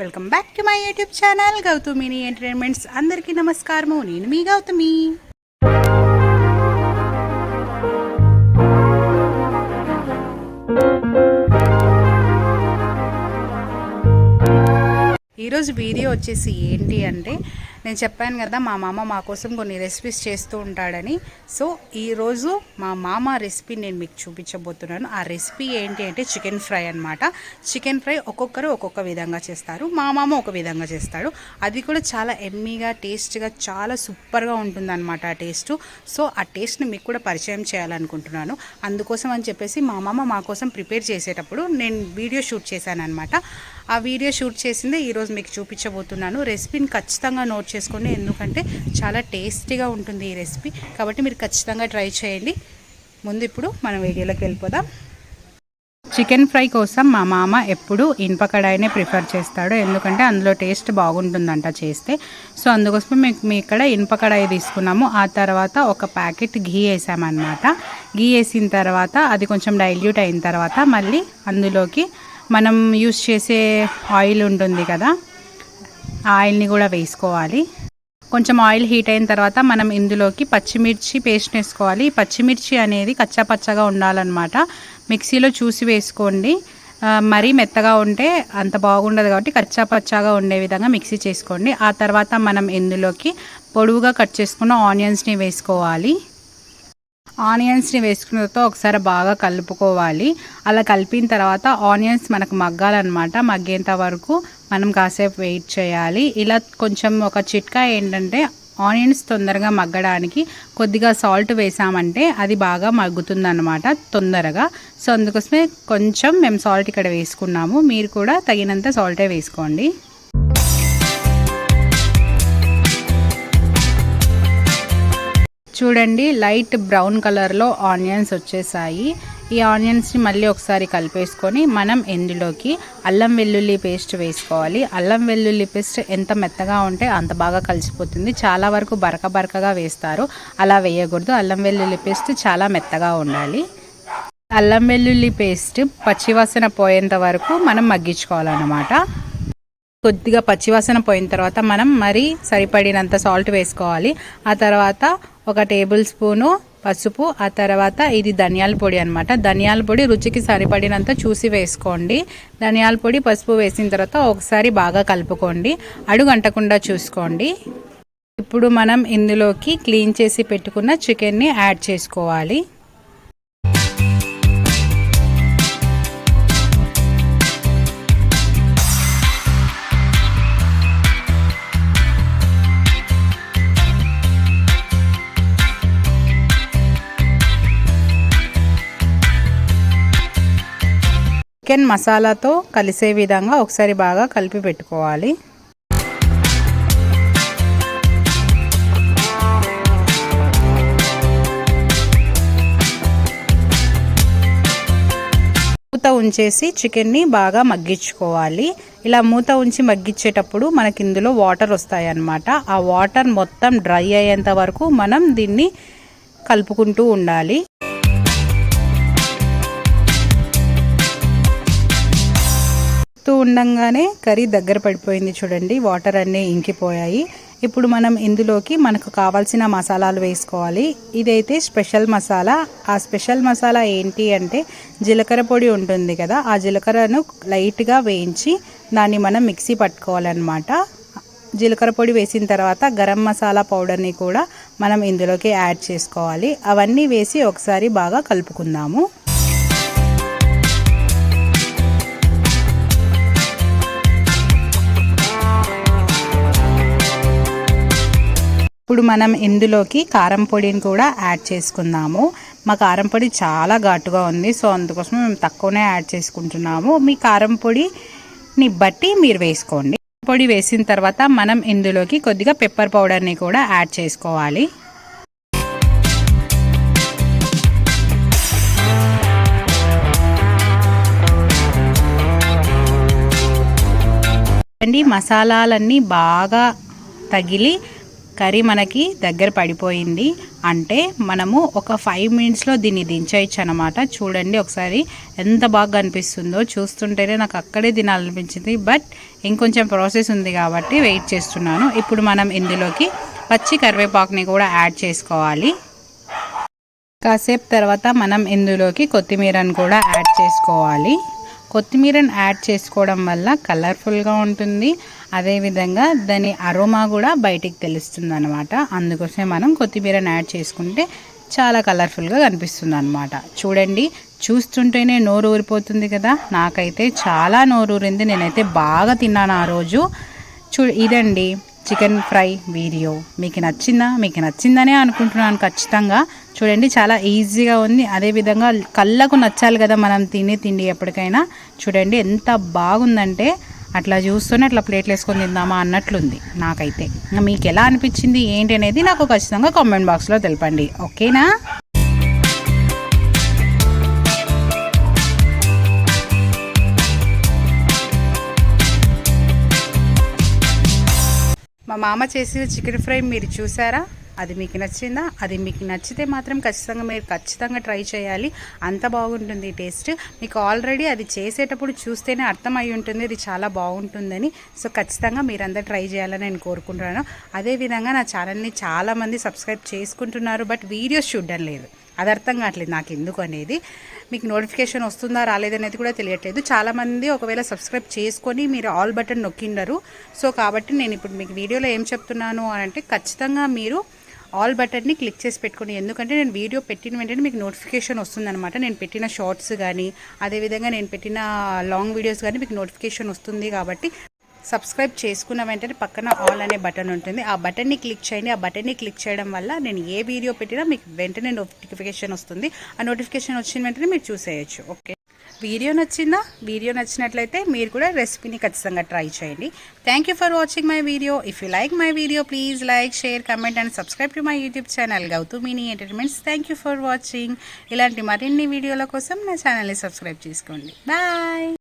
Welcome back to my YouTube channel గౌతమిని entertainments. అందరికీ నమస్కారము. నేను మీ గౌతమి. ఈరోజు వీడియో వచ్చేసి ఏంటి అంటే నేను చెప్పాను కదా మా మామ మా కోసం కొన్ని రెసిపీస్ చేస్తూ ఉంటాడని. సో ఈరోజు మా మామ రెసిపీ నేను మీకు చూపించబోతున్నాను. ఆ రెసిపీ ఏంటి అంటే చికెన్ ఫ్రై అనమాట చికెన్ ఫ్రై ఒక్కొక్కరు ఒక్కొక్క విధంగా చేస్తారు. మా మామ ఒక విధంగా చేస్తాడు. అది కూడా చాలా ఎమ్మీగా టేస్ట్గా చాలా సూపర్గా ఉంటుందన్నమాట ఆ టేస్ట్ సో ఆ టేస్ట్ని మీకు కూడా పరిచయం చేయాలనుకుంటున్నాను. అందుకోసం అని చెప్పేసి మా మామ మా కోసం ప్రిపేర్ చేసేటప్పుడు నేను వీడియో షూట్ చేశాను అనమాట ఆ వీడియో షూట్ చేసిందే ఈరోజు మీకు చూపించబోతున్నాను. రెసిపీని ఖచ్చితంగా నోట్ చేసుకోండి. ఎందుకంటే చాలా టేస్టీగా ఉంటుంది ఈ రెసిపీ. కాబట్టి మీరు ఖచ్చితంగా ట్రై చేయండి. ముందు ఇప్పుడు మనం వీడియోలోకి వెళ్ళిపోదాం. చికెన్ ఫ్రై కోసం మా మామ ఎప్పుడు ఇనుప కడాయినే ప్రిఫర్ చేస్తాడు. ఎందుకంటే అందులో టేస్ట్ బాగుంటుందంట చేస్తే. సో అందుకోసం మీకు మీ ఇక్కడ ఇనుప కడాయి తీసుకున్నాము. ఆ తర్వాత ఒక ప్యాకెట్ ఘీ వేసామన్నమాట. ఘీ వేసిన తర్వాత అది కొంచెం డైల్యూట్ అయిన తర్వాత మళ్ళీ అందులోకి మనం యూస్ చేసే ఆయిల్ ఉంటుంది కదా ఆ ఆయిల్ని కూడా వేసుకోవాలి. కొంచెం ఆయిల్ హీట్ అయిన తర్వాత మనం ఇందులోకి పచ్చిమిర్చి పేస్ట్ వేసుకోవాలి. ఈ పచ్చిమిర్చి అనేది కచ్చా పచ్చగా ఉండాలన్నమాట. మిక్సీలో చూసి వేసుకోండి. మరీ మెత్తగా ఉంటే అంత బాగుండదు కాబట్టి కచ్చా పచ్చాగా ఉండే విధంగా మిక్సీ చేసుకోండి. ఆ తర్వాత మనం ఇందులోకి పొడువుగా కట్ చేసుకున్న ఆనియన్స్ని వేసుకోవాలి. ఆనియన్స్ని వేసుకున్న తర్వాత ఒకసారి బాగా కలుపుకోవాలి. అలా కలిపిన తర్వాత ఆనియన్స్ మనకు మగ్గాలన్నమాట. మగ్గేంత వరకు మనం కాసేపు వెయిట్ చేయాలి. ఇలా కొంచెం ఒక చిట్కా ఏంటంటే ఆనియన్స్ తొందరగా మగ్గడానికి కొద్దిగా సాల్ట్ వేసామంటే అది బాగా మగ్గుతుందన్నమాట తొందరగా. సో అందుకోసమే కొంచెం మేము సాల్ట్ ఇక్కడ వేసుకున్నాము. మీరు కూడా తగినంత సాల్టే వేసుకోండి. చూడండి లైట్ బ్రౌన్ కలర్లో ఆనియన్స్ వచ్చేసాయి. ఈ ఆనియన్స్ని మళ్ళీ ఒకసారి కలిపేసుకొని మనం ఇందులోకి అల్లం వెల్లుల్లి పేస్ట్ వేసుకోవాలి. అల్లం వెల్లుల్లి పేస్ట్ ఎంత మెత్తగా ఉంటే అంత బాగా కలిసిపోతుంది. చాలా వరకు బరక బరకగా వేస్తారు. అలా వేయకూడదు. అల్లం వెల్లుల్లి పేస్ట్ చాలా మెత్తగా ఉండాలి. అల్లం వెల్లుల్లి పేస్ట్ పచ్చివాసన పోయేంత వరకు మనం మగ్గించుకోవాలన్నమాట. కొద్దిగా పచ్చివాసన పోయిన తర్వాత మనం మరి సరిపడినంత సాల్ట్ వేసుకోవాలి. ఆ తర్వాత ఒక టేబుల్ స్పూను పసుపు ఆ తర్వాత ఇది ధనియాల పొడి అనమాట ధనియాల పొడి రుచికి సరిపడినంత చూసి వేసుకోండి. ధనియాల పొడి పసుపు వేసిన తర్వాత ఒకసారి బాగా కలుపుకోండి. అడుగు అంటకుండా చూసుకోండి. ఇప్పుడు మనం ఇందులోకి క్లీన్ చేసి పెట్టుకున్న చికెన్ని యాడ్ చేసుకోవాలి. చికెన్ మసాలాతో కలిసే విధంగా ఒకసారి బాగా కలిపి పెట్టుకోవాలి. మూత ఉంచేసి చికెన్ని బాగా మగ్గించుకోవాలి. ఇలా మూత ఉంచి మగ్గించేటప్పుడు మనకి ఇందులో వాటర్ వస్తాయి అన్నమాట ఆ వాటర్ మొత్తం డ్రై అయ్యేంత వరకు మనం దీన్ని కలుపుకుంటూ ఉండాలి. తూ ఉండంగానే కర్రీ దగ్గర పడిపోయింది చూడండి. వాటర్ అన్నీ ఇంకిపోయాయి. ఇప్పుడు మనం ఇందులోకి మనకు కావాల్సిన మసాలాలు వేసుకోవాలి. ఇదైతే స్పెషల్ మసాలా. ఆ స్పెషల్ మసాలా ఏంటి అంటే జీలకర్ర పొడి ఉంటుంది కదా ఆ జీలకర్రను లైట్గా వేయించి దాన్ని మనం మిక్సీ పట్టుకోవాలన్నమాట. జీలకర్ర పొడి వేసిన తర్వాత గరం మసాలా పౌడర్ని కూడా మనం ఇందులోకి యాడ్ చేసుకోవాలి. అవన్నీ వేసి ఒకసారి బాగా కలుపుకుందాము. ఇప్పుడు మనం ఇందులోకి కారం పొడిని కూడా యాడ్ చేసుకుందాము. మా కారం పొడి చాలా ఘాటుగా ఉంది సో అందుకోసం మేము తక్కువనే యాడ్ చేసుకుంటున్నాము. మీ కారం పొడిని బట్టి మీరు వేసుకోండి. పొడి వేసిన తర్వాత మనం ఇందులోకి కొద్దిగా పెప్పర్ పౌడర్ని కూడా యాడ్ చేసుకోవాలి. అండి మసాలాలన్నీ బాగా తగిలి కర్రీ మనకి దగ్గర పడిపోయింది అంటే మనము ఒక ఫైవ్ మినిట్స్లో దీన్ని దించేయచ్చు అనమాట చూడండి ఒకసారి ఎంత బాగా కనిపిస్తుందో. చూస్తుంటేనే నాకు అక్కడే తినాలనిపించింది. బట్ ఇంకొంచెం ప్రాసెస్ ఉంది కాబట్టి వెయిట్ చేస్తున్నాను. ఇప్పుడు మనం ఇందులోకి పచ్చి కరివేపాకుని కూడా యాడ్ చేసుకోవాలి. కాసేపు తర్వాత మనం ఇందులోకి కొత్తిమీరను కూడా యాడ్ చేసుకోవాలి. కొత్తిమీరను యాడ్ చేసుకోవడం వల్ల కలర్ఫుల్గా ఉంటుంది. అదేవిధంగా దాని అరోమా కూడా బయటికి తెలుస్తుంది అనమాట అందుకోసమే మనం కొత్తిమీరను యాడ్ చేసుకుంటే చాలా కలర్ఫుల్గా కనిపిస్తుంది అనమాట చూడండి చూస్తుంటేనే నోరు ఊరిపోతుంది కదా. నాకైతే చాలా నోరు ఊరింది. నేనైతే బాగా తిన్నాను ఆ రోజు. చూ ఇదండి చికెన్ ఫ్రై వీడియో. మీకు నచ్చిందా? మీకు నచ్చిందనే అనుకుంటున్నాను ఖచ్చితంగా. చూడండి చాలా ఈజీగా ఉంది. అదేవిధంగా కళ్ళకు నచ్చాలి కదా మనం తినే తిండి ఎప్పటికైనా. చూడండి ఎంత బాగుందంటే అట్లా చూస్తూనే అట్లా ప్లేట్లు వేసుకొని తిందామా అన్నట్లుంది నాకైతే. మీకు ఎలా అనిపించింది ఏంటి అనేది నాకు ఖచ్చితంగా కామెంట్ బాక్స్లో తెలపండి. ఓకేనా? మా మామ చేసిన చికెన్ ఫ్రై మీరు చూసారా? అది మీకు నచ్చిందా? అది మీకు నచ్చితే మాత్రం ఖచ్చితంగా మీరు ఖచ్చితంగా ట్రై చేయాలి. అంత బాగుంటుంది టేస్ట్. మీకు ఆల్రెడీ అది చేసేటప్పుడు చూస్తేనే అర్థం అయి ఉంటుంది. ఇది చాలా బాగుంటుందని. సో ఖచ్చితంగా మీరందరూ ట్రై చేయాలని నేను కోరుకుంటున్నాను. అదేవిధంగా నా ఛానల్ని చాలామంది సబ్స్క్రైబ్ చేసుకుంటున్నారు బట్ వీడియోస్ చూడడం లేదు. అది అర్థం కావట్లేదు నాకు ఎందుకు అనేది. మీకు నోటిఫికేషన్ వస్తుందా రాలేదనేది కూడా తెలియట్లేదు. చాలామంది ఒకవేళ సబ్స్క్రైబ్ చేసుకొని మీరు ఆల్ బటన్ నొక్కిండరు. సో కాబట్టి నేను ఇప్పుడు మీకు వీడియోలో ఏం చెప్తున్నాను అని అంటే ఖచ్చితంగా మీరు ఆల్ బటన్ని క్లిక్ చేసి పెట్టుకోండి. ఎందుకంటే నేను వీడియో పెట్టిన వెంటనే మీకు నోటిఫికేషన్ వస్తుందన్నమాట. నేను పెట్టిన షార్ట్స్ కానీ అదేవిధంగా నేను పెట్టిన లాంగ్ వీడియోస్ కానీ మీకు నోటిఫికేషన్ వస్తుంది కాబట్టి సబ్స్క్రైబ్ చేసుకున్న వెంటనే పక్కన ఆల్ అనే బటన్ ఉంటుంది. ఆ బటన్ని క్లిక్ చేయండి. ఆ బటన్ని క్లిక్ చేయడం వల్ల నేను ఏ వీడియో పెట్టినా మీకు వెంటనే నోటిఫికేషన్ వస్తుంది. ఆ నోటిఫికేషన్ వచ్చిన వెంటనే మీరు చూసేయచ్చు. ఓకే. వీడియో నచ్చిందా? వీడియో నచ్చినట్లయితే మీరు కూడా రెసిపీని ఖచ్చితంగా ట్రై చేయండి. Thank you for watching my video if you like my video please like share comment and subscribe to my YouTube channel Gautu mini entertainments thank you for watching ఇలాంటి మరిన్ని వీడియోల కోసం నా ఛానల్ని సబ్స్క్రైబ్ చేసుకోండి. బాయ్